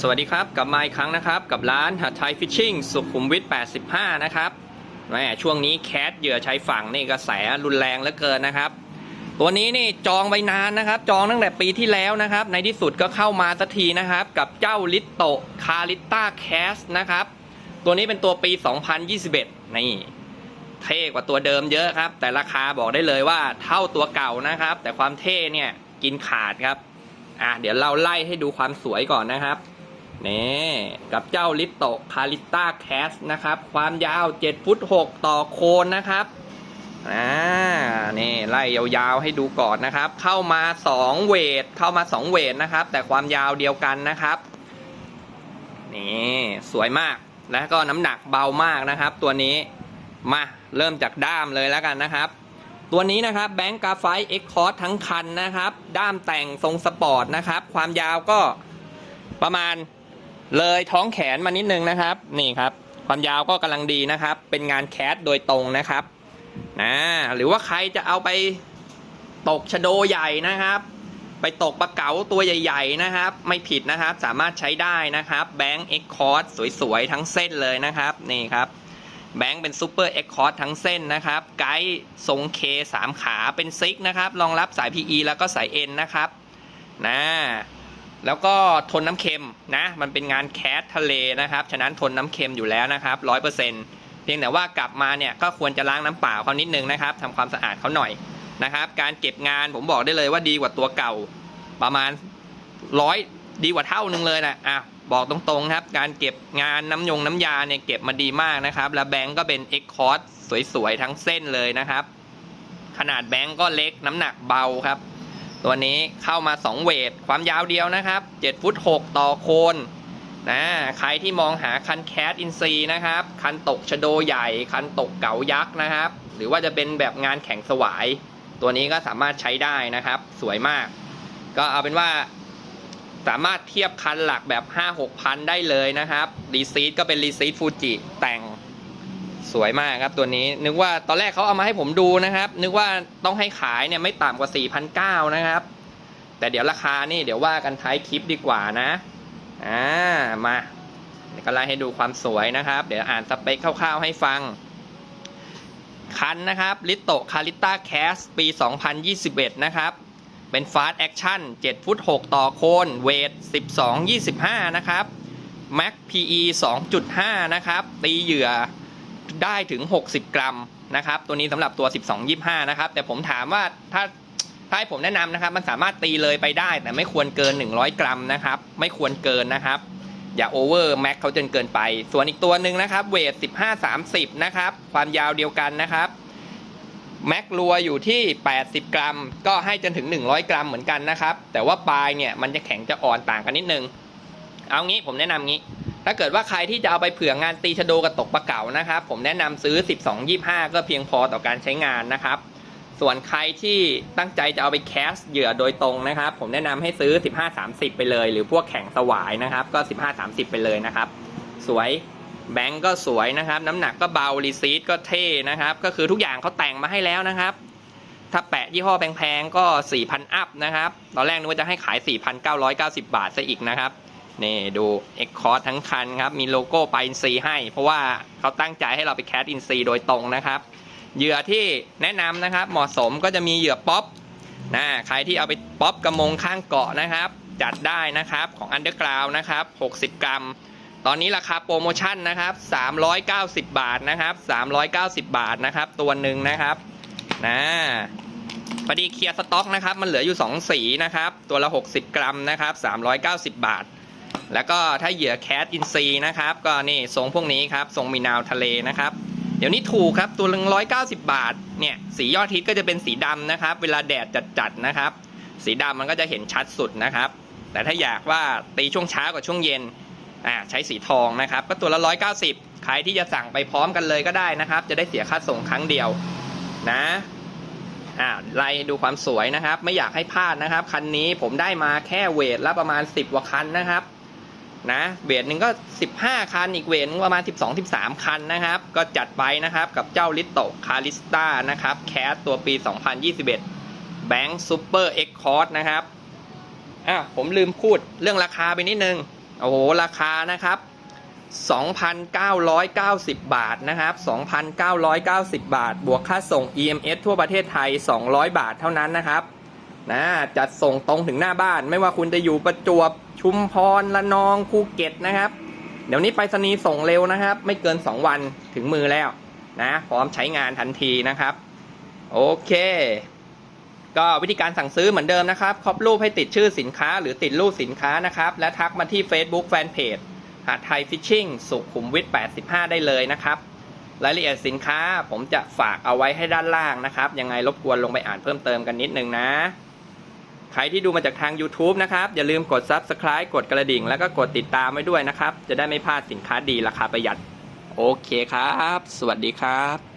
สวัสดีครับกลับมาอีกครั้งนะครับ กับร้านหัดไทยฟิชชิ่งสุขุมวิท 85 นะครับแหมช่วงนี้แคสเหยื่อชายฝั่งนี่กระแสรุนแรงเหลือเกินนะครับ ตัวนี้นี่จองไว้นานนะครับ จองตั้งแต่ปีที่แล้วนะครับ ในที่สุดก็เข้ามาสักทีนะครับ กับเจ้าลิตโตคาริต้าแคสนะครับ ตัวนี้เป็นตัวปี 2021 นี่เท่กว่าตัวเดิมเยอะครับ แต่ราคาบอกได้เลยว่าเท่าตัวเก่านะครับ แต่ความเท่เนี่ยกินขาดครับ อะเดี๋ยวเราไล่ให้ดูความสวยก่อนนะครับนี่กับเจ้าลิตโตคาริต้าแคสนะครับ ความยาว 7 ฟุต 6 ต่อโคนนะครับอ่านี่ไล่ยาวๆให้ดูก่อนนะครับ เข้ามา 2 เวทเข้ามา 2 เวทนะครับ แต่ความยาวเดียวกันนะครับนี่สวยมากแล้วก็น้ำหนักเบามากนะครับ ตัวนี้มาเริ่มจากด้ามเลยแล้วกันนะครับ ตัวนี้นะครับแบงก์กาไฟเอ็กคอร์ทั้งคันนะครับ ด้ามแต่งทรงสปอร์ตนะครับ ความยาวก็ประมาณเลยท้องแขนมานิดนึงนะครับ นี่ครับ ความยาวก็กำลังดีนะครับ เป็นงานแคสโดยตรงนะครับนะหรือว่าใครจะเอาไปตกชโดใหญ่นะครับ ไปตกปลาเก๋าตัวใหญ่ๆนะครับ ไม่ผิดนะครับสามารถใช้ได้นะครับแบงก์เอ็กคอร์สวยๆทั้งเส้นเลยนะครับ นี่ครับ แบงค์เป็นซูเปอร์เอ็กคอร์ทั้งเส้นนะครับ ไกด์ทรงเคสามขาเป็นซิกนะครับ รองรับสาย PE แล้วก็สาย N นะครับนะแล้วก็ทนน้ำเค็มนะ มันเป็นงานแคสทะเลนะครับ ฉะนั้นทนน้ำเค็มอยู่แล้วนะครับร้อยเปอร์เซ็นต์เพียงแต่ว่ากลับมาเนี่ยก็ควรจะล้างน้ำเปล่าเขานิดนึงนะครับทำความสะอาดเขาหน่อยนะครับ การเก็บงานผมบอกได้เลยว่าดีกว่าตัวเก่าประมาณร้อย ดีกว่าเท่านึงเลยนะอะบอกตรงๆครับ การเก็บงานน้ำยงน้ำยาเนี่ยเก็บมาดีมากนะครับ แล้วแบงก์ก็เป็น e x c o r d สวยๆ ทั้งเส้นเลยนะครับ ขนาดแบงก์ก็เล็กน้ำหนักเบาครับ ตัวนี้เข้ามา 2 เวท ความยาวเดียวนะครับ7ฟุต6ต่อโคนนะใครที่มองหาคันแคสอินซีนะครับ คันตกชะโดใหญ่ คันตกเก๋ายักษ์นะครับ หรือว่าจะเป็นแบบงานแข่งสวาย ตัวนี้ก็สามารถใช้ได้นะครับ สวยมาก ก็เอาเป็นว่า สามารถเทียบคันหลักแบบ 5 6พันได้เลยนะครับรีซีดก็เป็นรีซีดฟูจิแต่งสวยมากครับตัวนี้ นึกว่าตอนแรกเขาเอามาให้ผมดูนะครับ นึกว่าต้องให้ขายเนี่ยไม่ต่ำกว่า 4,900 นะครับ แต่เดี๋ยวราคานี่เดี๋ยวว่ากันท้ายคลิปดีกว่านะอ่ามาก็ไล่ให้ดูความสวยนะครับ เดี๋ยวอ่านสเปคคร่าวๆให้ฟัง คันนะครับลิโตคาริต้าแคสปี 2021 นะครับ เป็นฟาส t แอคชั่น7ฟุต6ต่อโคนเวท 12 25 นะครับ Max PE 2.5 นะครับ ตีเหยื่อได้ถึง 60 กรัมนะครับ ตัวนี้สำหรับตัว 12 25 นะครับ แต่ผมถามว่าถ้าถ้าให้ผมแนะนำนะครับ มันสามารถตีเลยไปได้ แต่ไม่ควรเกิน 100 กรัมนะครับ ไม่ควรเกินนะครับ อย่าโอเวอร์แม็กเขาจนเกินไป ส่วนอีกตัวหนึ่งนะครับ เวท 15 30 นะครับ ความยาวเดียวกันนะครับ แม็กรัวอยู่ที่ 80 กรัม ก็ให้จนถึง 100 กรัมเหมือนกันนะครับ แต่ว่าปลายเนี่ยมันจะแข็งจะอ่อนต่างกันนิดนึง เอางี้ผมแนะนำงี้ ถ้าเกิดว่าใครที่จะเอาไปเผื่องานตีชะโดกับตกปลาเก๋านะครับ ผมแนะนำซื้อ 12 25 ก็เพียงพอต่อการใช้งานนะครับ ส่วนใครที่ตั้งใจจะเอาไปแคสเหยื่อโดยตรงนะครับ ผมแนะนำให้ซื้อ 15 30 ไปเลย หรือพวกแข่งสวายนะครับ ก็ 15 30 ไปเลยนะครับ สวย แบงก์ก็สวยนะครับ น้ำหนักก็เบารีซีดก็เท่นะครับ ก็คือทุกอย่างเขาแต่งมาให้แล้วนะครับ ถ้าแปะยี่ห้อแพงๆก็ 4,000 อัพนะครับ ตอนแรกนึกว่าจะให้ขาย 4,990 บาทซะอีกนะครับ นี่ดูเอ็กคอร์ทั้งคันครับ มีโลโก้ไปอินซีให้ เพราะว่าเขาตั้งใจให้เราไปแคสอินซีโดยตรงนะครับ เหยื่อที่แนะนำนะครับ เหมาะสมก็จะมีเหยื่อป๊อปนะใครที่เอาไปป๊อปกระมงข้างเกาะนะครับ จัดได้นะครับของ Underground นะครับ 60 กรัม ตอนนี้ราคาโปรโมชั่นนะครับ390 บาทนะครับ390 บาทนะครับ ตัวหนึ่งนะครับนะพอดีเคลียร์สต็อกนะครับ มันเหลืออยู่ 2 สีนะครับ ตัวละ 60 กรัมนะครับ390 บาท แล้วก็ถ้าเหยื่อแคทอินซีนะครับ ก็นี่ทรงพวกนี้ครับทรงมีนาวทะเลนะครับ เดี๋ยวนี้ถูกครับ ตัวละ190 บาท เนี่ย สียอดฮิตก็จะเป็นสีดำนะครับ เวลาแดดจัดๆนะครับ สีดำมันก็จะเห็นชัดสุดนะครับ แต่ถ้าอยากว่าตีช่วงเช้ากับช่วงเย็น อ่าใช้สีทองนะครับ ก็ตัวละ 190 ใครที่จะสั่งไปพร้อมกันเลยก็ได้นะครับ จะได้เสียค่าส่งครั้งเดียวนะอ่าไล่ดูความสวยนะครับ ไม่อยากให้พลาดนะครับ คันนี้ผมได้มาแค่เวทละประมาณ 10กว่าคันนะครับนะเวทหนึ่งก็ 15 คัน อีกเวทประมาณ 12-13 คันนะครับ ก็จัดไปนะครับกับเจ้าลิโตคาริสตานะครับ แคสตัวปี 2021 แบงค์ซูเปอร์เอ็กคอร์นะครับอะผมลืมพูดเรื่องราคาไปนิดนึง โอ้โห ราคานะครับ 2,990 บาทนะครับ 2,990 บาท บวกค่าส่ง EMS ทั่วประเทศไทย 200 บาทเท่านั้นนะครับนะจัดส่งตรงถึงหน้าบ้าน ไม่ว่าคุณจะอยู่ประจวบชุมพรละนองภูเก็ตนะครับ เดี๋ยวนี้ไปรษณีย์ส่งเร็วนะครับ ไม่เกิน 2 วันถึงมือแล้วนะ พร้อมใช้งานทันทีนะครับ โอเค ก็วิธีการสั่งซื้อเหมือนเดิมนะครับครอบรูปให้ติดชื่อสินค้า หรือติดรูปสินค้านะครับ และทักมาที่ Facebook Fanpage หาดไทยฟิชชิ่งสุขุมวิท 85 ได้เลยนะครับ รายละเอียดสินค้าผมจะฝากเอาไว้ให้ด้านล่างนะครับ ยังไงรบกวนลงไปอ่านเพิ่มเติมกันนิดนึงนะ ใครที่ดูมาจากทาง YouTube นะครับ อย่าลืมกด Subscribe กดกระดิ่ง แล้วก็กดติดตามไว้ด้วยนะครับ จะได้ไม่พลาดสินค้าดีราคาประหยัด โอเคครับ สวัสดีครับ